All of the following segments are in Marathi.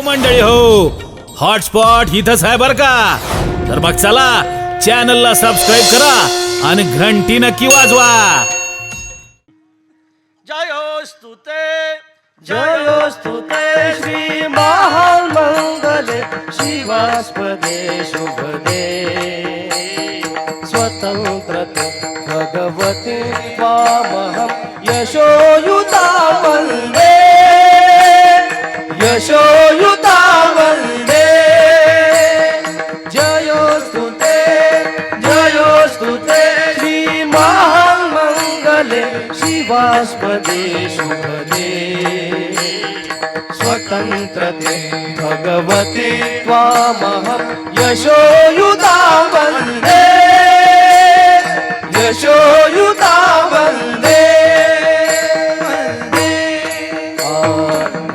हो मंडळी हो. हॉटस्पॉट इथंच आहे बर का? तर मग चला चॅनलला सबस्क्राईब करा आणि घंटी नक्की वाजवा. जयोस्तुते जयोस्तुते श्री महामंगले शिवास्पदे शुभदे। स्वतंत्रते भगवते वामहं यशोयुता वन्दे यशोयुता महामंगले शिवास्पदे शुभदे स्वतंत्रते भगवते त्वामहं। यशोयुता वन्दे। यशोयुता वन्दे।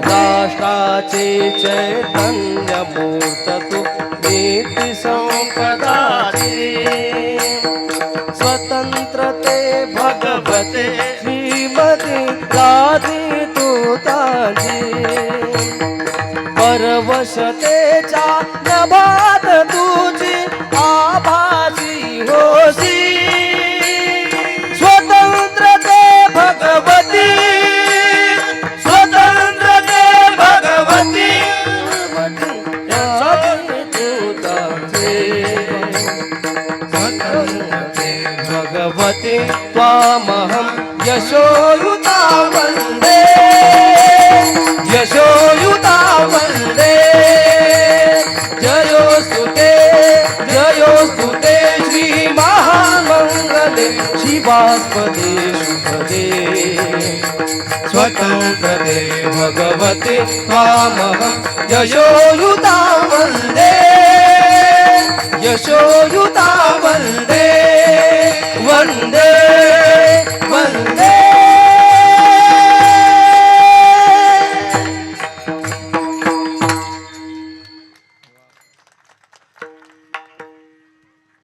राष्ट्राचे चैतन्यमूर्त तु नेति नीती संपदाचे। स्वतंत्रते श्रीमती तू तुताजी परवशतेचा नभात तुझी आभासी होसी. स्वतंत्रते भगवती. स्वतंत्रते यशोयुता वन्दे। यशोयुता वन्दे। जयोस्तुते जयोस्तुते श्रीमहामङ्गले शिवास्पदे शुभदे स्वतन्त्रते भगवते त्वामहं यशोयुता वन्दे। यशोयुता वन्दे